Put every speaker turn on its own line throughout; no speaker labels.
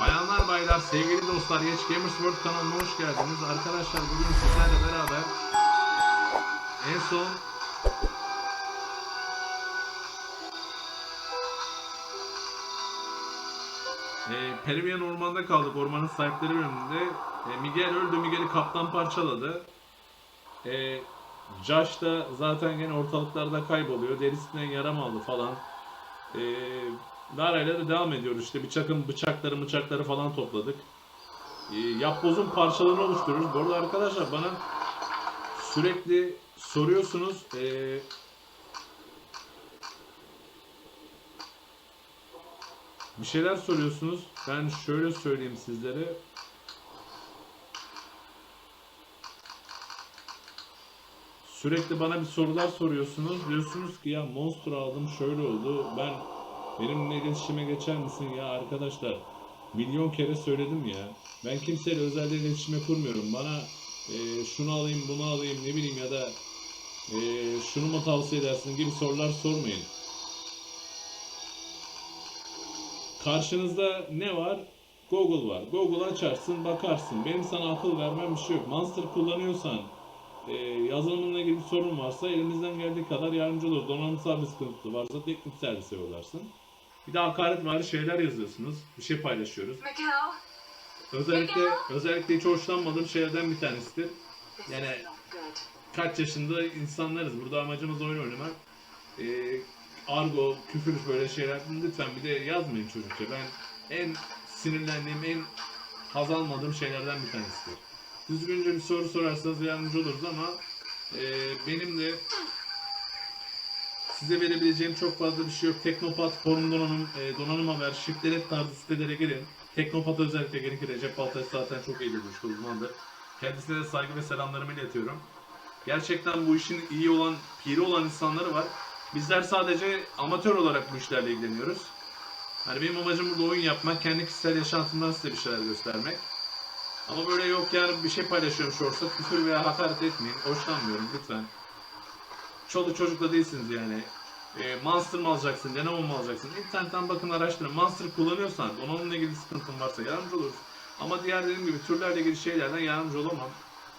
Bayanlar baylar sevgili dostlar Geç Gamers World kanalına hoş geldiniz. Arkadaşlar bugün sizlerle beraber en son e, Perivian ormanda kaldık ormanın sahipleri bölümünde. E, Miguel öldü Miguel'i kaptan parçaladı. E, Josh da zaten gene ortalıklarda kayboluyor. Derisinden yaram aldı falan. E, Lara ile de devam ediyoruz. İşte bıçakın bıçakları bıçakları falan topladık. E, yapbozun parçalarını oluşturuyoruz. Bu arada arkadaşlar bana sürekli soruyorsunuz. E, bir şeyler soruyorsunuz. Ben şöyle söyleyeyim sizlere. Sürekli bana bir sorular soruyorsunuz. Diyorsunuz ki ya Monster aldım şöyle oldu. Ben benimle iletişime geçer misin ya arkadaşlar? Milyon kere söyledim ya. Ben kimseyle özel iletişime kurmuyorum. Bana e, şunu alayım bunu alayım ne bileyim ya da e, şunu mu tavsiye edersin gibi sorular sormayın. Karşınızda ne var? Google var. Google açarsın bakarsın. Benim sana akıl vermem bir şey yok. Monster kullanıyorsan e, yazılımla ilgili bir sorun varsa elimizden geldiği kadar yardımcı oluruz. Donanımsal bir sıkıntı varsa teknik servise yollarsın. Bir de hakaret var şeyler yazıyorsunuz. Bir şey paylaşıyoruz. Özellikle özellikle hiç hoşlanmadığım şeylerden bir tanesidir. Yani kaç yaşında insanlarız. Burada amacımız oyun oynamak. Ee, argo, küfür böyle şeyler lütfen bir de yazmayın çocukça. Ben en sinirlendiğim, en haz almadığım şeylerden bir tanesidir. Düzgünce bir soru sorarsanız yardımcı oluruz ama e, benim de size verebileceğim çok fazla bir şey yok. Teknopat, forum donanım, e, donanım haber, şifrelet tarzı sitelere girin. Teknopat'a özellikle gelin ki Recep Baltaş zaten çok iyi bilmişti uzmandır. Kendisine de saygı ve selamlarımı iletiyorum. Gerçekten bu işin iyi olan, piri olan insanları var. Bizler sadece amatör olarak bu işlerle ilgileniyoruz. Hani benim amacım burada oyun yapmak, kendi kişisel yaşantımdan size bir şeyler göstermek. Ama böyle yok yani bir şey paylaşıyorum shorts'a, küfür veya hakaret etmeyin. Hoşlanmıyorum lütfen. Çoluk çocukla değilsiniz yani. E, Monster mı alacaksın, Lenovo mu alacaksın? İnternetten bakın araştırın. Monster kullanıyorsan, onunla ilgili sıkıntın varsa yardımcı oluruz. Ama diğer dediğim gibi türlerle ilgili şeylerden yardımcı olamam.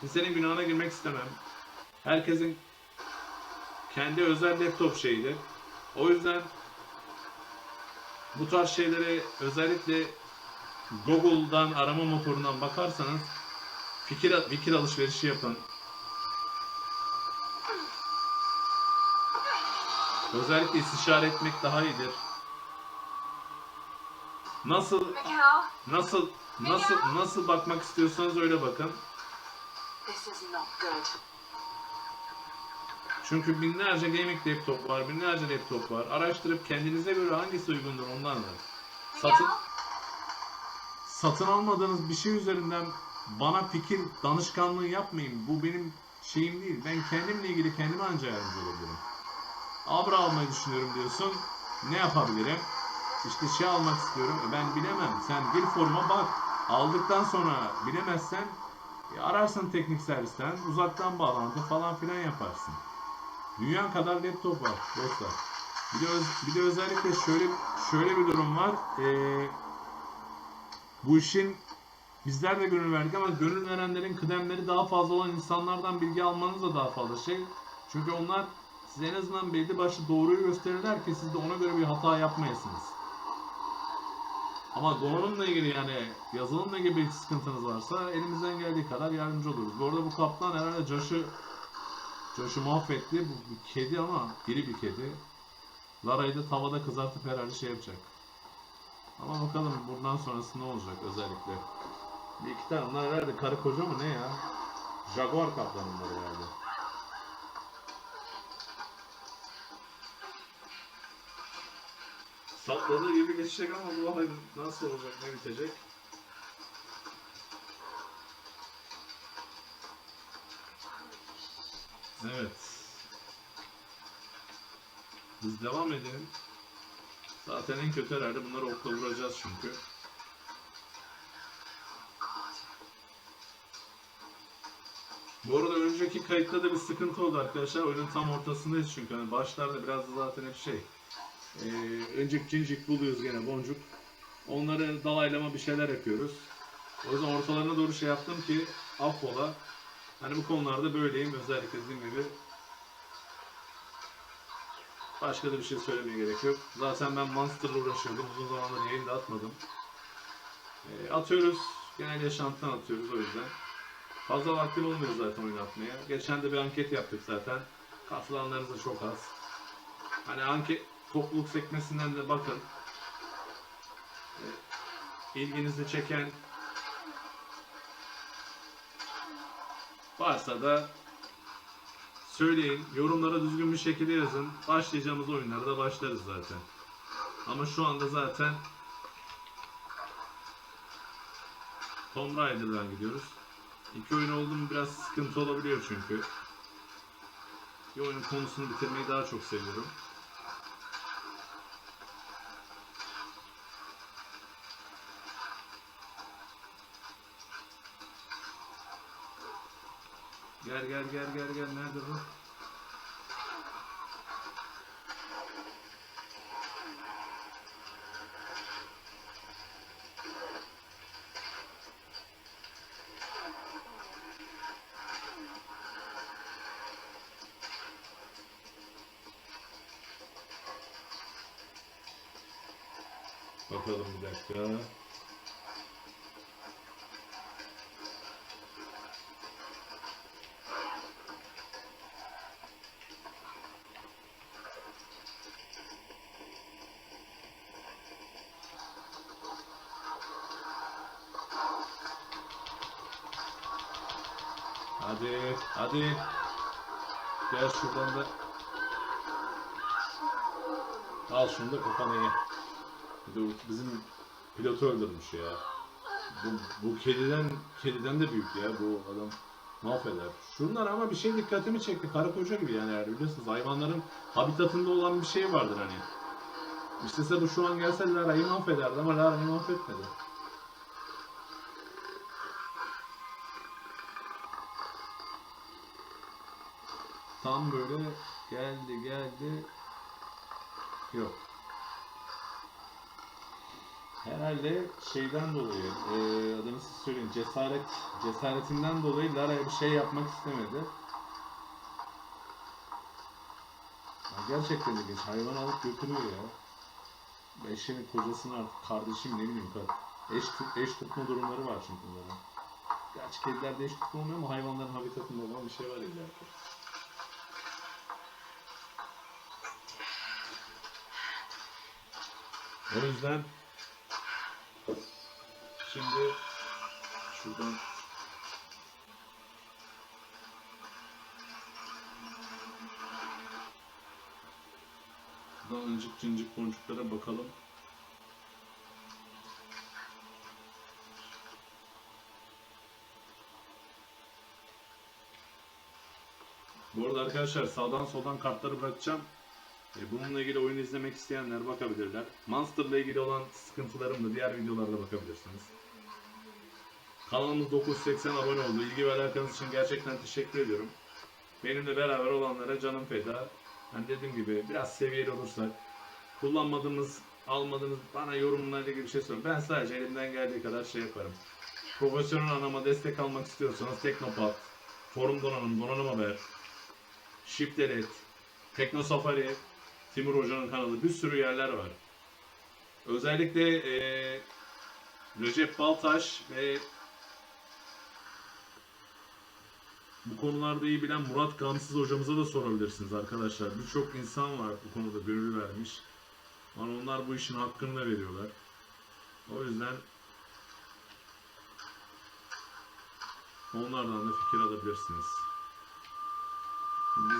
Kimsenin günahına girmek istemem. Herkesin kendi özel laptop şeyidir. O yüzden bu tarz şeylere özellikle Google'dan arama motorundan bakarsanız fikir fikir alışverişi yapın. Özellikle istişare etmek daha iyidir. Nasıl nasıl nasıl nasıl bakmak istiyorsanız öyle bakın. Çünkü binlerce gaming laptop var, binlerce laptop var. Araştırıp kendinize göre hangisi uygundur ondan alın. Satın satın almadığınız bir şey üzerinden bana fikir danışkanlığı yapmayın. Bu benim şeyim değil. Ben kendimle ilgili kendime anca yardımcı olabilirim. Abra almayı düşünüyorum diyorsun. Ne yapabilirim? İşte şey almak istiyorum. E ben bilemem. Sen bir forma bak. Aldıktan sonra bilemezsen e, ararsın teknik servisten. Uzaktan bağlantı falan filan yaparsın. Dünya kadar laptop var dostlar. Bir de, öz- bir de özellikle şöyle şöyle bir durum var. Ee, bu işin bizler de gönül verdik ama gönül verenlerin kıdemleri daha fazla olan insanlardan bilgi almanız da daha fazla şey. Çünkü onlar size en azından belli başlı doğruyu gösterirler ki siz de ona göre bir hata yapmayasınız. Ama donanımla ilgili yani yazılımla ilgili bir sıkıntınız varsa elimizden geldiği kadar yardımcı oluruz. Bu arada bu kaplan herhalde Josh'u Josh'u mahvetti. Bu bir kedi ama iri bir kedi. Lara'yı da tavada kızartıp herhalde şey yapacak. Ama bakalım bundan sonrası ne olacak özellikle. Bir iki tane onlar herhalde karı koca mı ne ya? Jaguar kaplan bunlar herhalde. Sapladığı gibi geçecek ama bu olay nasıl olacak ne bitecek? Evet. Biz devam edelim. Zaten en kötü herhalde bunları okla vuracağız çünkü. Bu arada önceki kayıtta da bir sıkıntı oldu arkadaşlar. Oyunun tam ortasındayız çünkü. Hani başlarda biraz da zaten hep şey. Ee, önceki cincik buluyoruz gene boncuk. Onları dalaylama bir şeyler yapıyoruz. O yüzden ortalarına doğru şey yaptım ki affola. Hani bu konularda böyleyim. Özellikle dediğim gibi Başka da bir şey söylemeye gerek yok. Zaten ben Monster'la uğraşıyordum. Uzun zamandır yayın da atmadım. E, atıyoruz. Genel yaşantıdan atıyoruz o yüzden. Fazla vaktim olmuyor zaten oyun atmaya. Geçen de bir anket yaptık zaten. Katılanlarınız da çok az. Hani anket topluluk sekmesinden de bakın. İlginizi çeken varsa da söyleyin. Yorumlara düzgün bir şekilde yazın. Başlayacağımız oyunlara da başlarız zaten. Ama şu anda zaten Tomb Raider'dan gidiyoruz. İki oyun oldu mu biraz sıkıntı olabiliyor çünkü. Bir oyunun konusunu bitirmeyi daha çok seviyorum. Gel gel gel gel gel nerede bu? Bakalım bir dakika. Şuradan da. Al şunu da kafana ye. Bizim pilotu öldürmüş ya. Bu, bu kediden kediden de büyük ya bu adam. Mahveder. Şunlar ama bir şey dikkatimi çekti. Karı koca gibi yani eğer biliyorsunuz hayvanların habitatında olan bir şey vardır hani. İşte bu şu an gelse Lara'yı mahvederdi ama Lara'yı mahvetmedi. Tam böyle geldi geldi. Yok. Herhalde şeyden dolayı, e, adını siz söyleyin, cesaret, cesaretinden dolayı Lara'ya bir şey yapmak istemedi. Ya gerçekten ilginç, hayvan alıp götürüyor ya. Eşinin kocasını artık kardeşim ne bileyim eş, tut, eş tutma durumları var çünkü bunların. Gerçi kedilerde eş tutma olmuyor ama hayvanların habitatında olan bir şey var illa ki. O yüzden şimdi şuradan şuradan öncük cincik boncuklara bakalım. Bu arada arkadaşlar sağdan soldan kartları bırakacağım. E, bununla ilgili oyun izlemek isteyenler bakabilirler. Monster'la ilgili olan sıkıntılarım da diğer videolarda bakabilirsiniz. Kanalımız 980 abone oldu. İlgi ve alakanız için gerçekten teşekkür ediyorum. Benimle beraber olanlara canım feda. Hani dediğim gibi biraz seviyeli olursak kullanmadığımız, almadığınız bana yorumlarla ilgili bir şey sorun. Ben sadece elimden geldiği kadar şey yaparım. Profesyonel anama destek almak istiyorsanız Teknopat, Forum Donanım, Donanım Haber, Shiftelet, Tekno Safari, Timur Hoca'nın kanalı bir sürü yerler var. Özellikle eee, Recep Baltaş ve bu konularda iyi bilen Murat Gamsız hocamıza da sorabilirsiniz arkadaşlar. Birçok insan var bu konuda gönül vermiş. Ama onlar bu işin hakkını da veriyorlar. O yüzden onlardan da fikir alabilirsiniz. Şimdi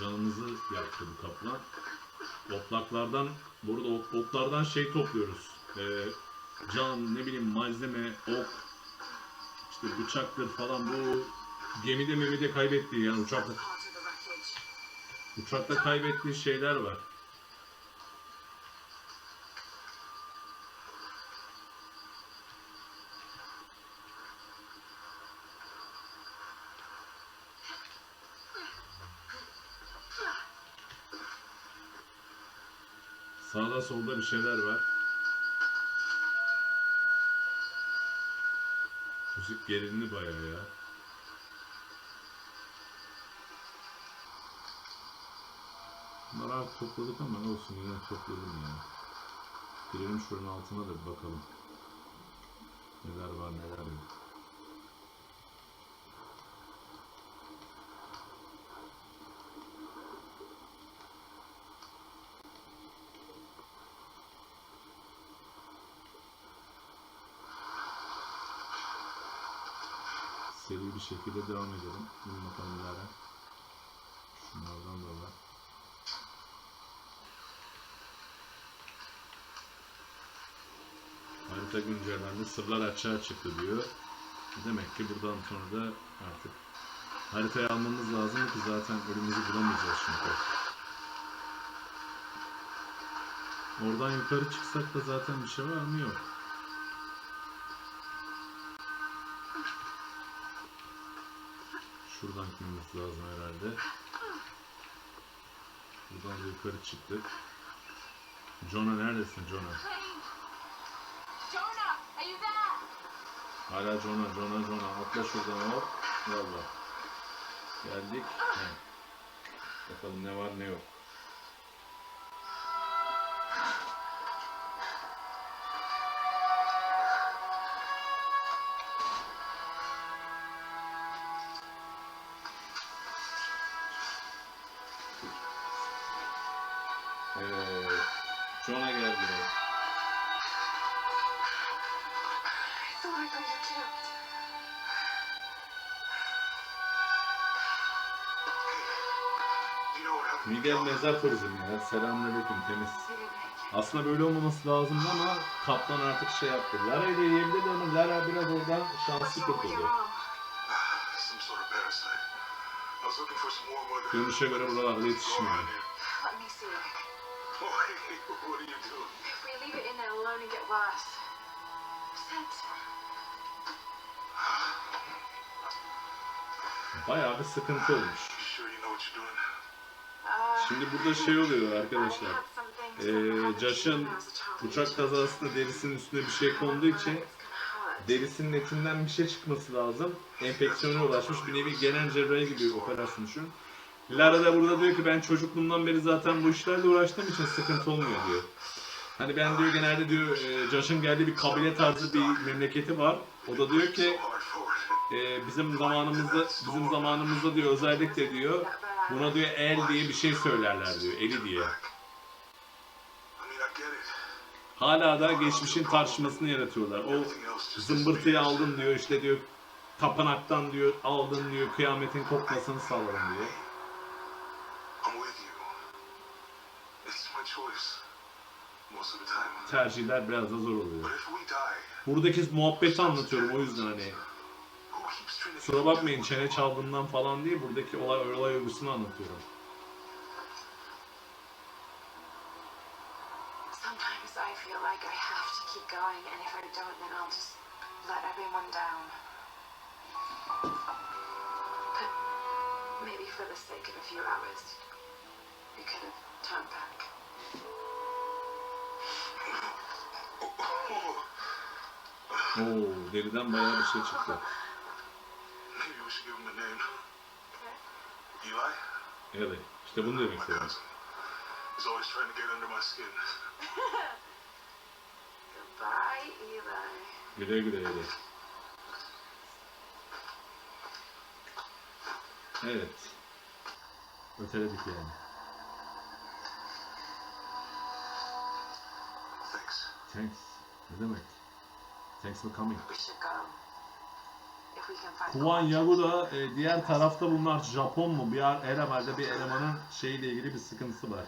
canımızı yaktı bu kaplan. Otlaklardan, burada ot- otlardan şey topluyoruz. Ee, can, ne bileyim malzeme, ok, işte bıçaktır falan bu gemide memide kaybettiği yani uçakta, uçakta kaybettiği şeyler var. Sağda solda bir şeyler var. Müzik gerilimli bayağı ya. Bunları abi topladık ama ne olsun yine topladım ya. Girelim şuranın altına da bir bakalım. Neler var neler yok. Seri bir şekilde devam edelim. Bunun neler. Şunlardan da var. Harita güncellendi. Sırlar açığa çıktı diyor. Demek ki buradan sonra da artık haritayı almamız lazım ki zaten ölümümüzü bulamayacağız çünkü. Oradan yukarı çıksak da zaten bir şey var mı? Yok. Şuradan gitmemiz lazım herhalde. Buradan da yukarı çıktık. Jonah neredesin Jonah?
Jonah, are you there?
Hala Jonah, Jonah, Jonah. Atla şuradan hop. Yallah. Geldik. He. Bakalım ne var ne yok. Miguel mezar turizmi ya. Selamünaleyküm temiz. Aslında böyle olmaması lazımdı ama kaptan artık şey yaptı. Lara ile yiyebilirdi ama Lara biraz oradan şanslı kurtuldu. Görünüşe göre buralarda yetişmiyor. Bayağı bir sıkıntı olmuş. Şimdi burada şey oluyor arkadaşlar. Ee, Josh'ın uçak kazasında derisinin üstüne bir şey konduğu için derisinin etinden bir şey çıkması lazım. Enfeksiyona ulaşmış bir nevi genel cerrahi gibi operasyon düşün. Lara da burada diyor ki ben çocukluğumdan beri zaten bu işlerle uğraştığım için sıkıntı olmuyor diyor. Hani ben diyor genelde diyor e, Josh'ın geldiği bir kabile tarzı bir memleketi var. O da diyor ki e, bizim zamanımızda bizim zamanımızda diyor özellikle diyor. Buna diyor el diye bir şey söylerler diyor eli diye. Hala da geçmişin tartışmasını yaratıyorlar. O zımbırtıyı aldın diyor işte diyor tapınaktan diyor aldın diyor kıyametin kopmasını sağladın diyor. Tercihler biraz da zor oluyor. Buradaki muhabbeti anlatıyorum o yüzden hani kusura bakmayın çene çaldığımdan falan değil buradaki olay olay örgüsünü anlatıyorum.
Sometimes I feel like I have to keep going, and if I don't, then I'll just let everyone down. But maybe for the sake of a few hours, we could have turned back.
Oo deriden bayağı bir şey çıktı.
Maybe we should give him a name.
Okay.
Eli?
Evet işte bunu demek istedim.
He's always trying to get under my skin.
Goodbye, Eli.
Güle güle Eli. Evet. Öteledik yani.
Thanks.
Thanks. Ne demek? Thanks for coming.
We should go. If we can find
Kuan
Kovac.
Yagu da e, diğer tarafta bunlar Japon mu? Bir herhalde bir elemanın şeyle ilgili bir sıkıntısı var.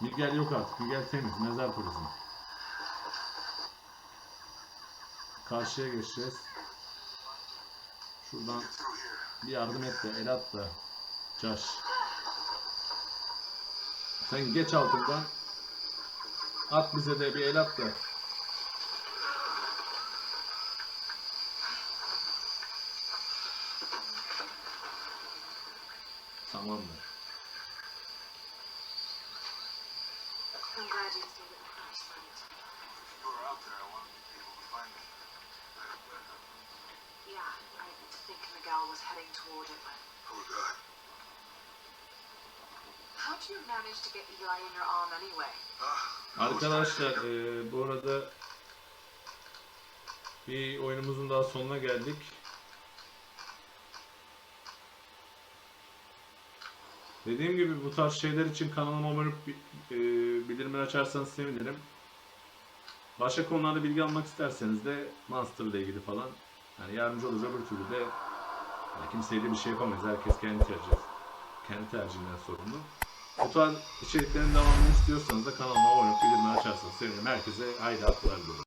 Miguel yok artık. Miguel temiz. Mezar turizmi. Karşıya geçeceğiz. Şuradan bir yardım et de el at da. Josh. Sen geç altından. At bize de bir el at da.
Rahman'dır.
Arkadaşlar e, bu arada bir oyunumuzun daha sonuna geldik. Dediğim gibi bu tarz şeyler için kanalıma abone olup e, bildirimleri açarsanız sevinirim. Başka konularda bilgi almak isterseniz de Monster ile ilgili falan yani yardımcı oluruz öbür türlü de yani kimseye de bir şey yapamayız. Herkes kendi tercih kendi tercihinden sorumlu. Bu tarz içeriklerin devamını istiyorsanız da kanalıma abone olup bildirimleri açarsanız sevinirim. Herkese haydi akıllar diliyorum.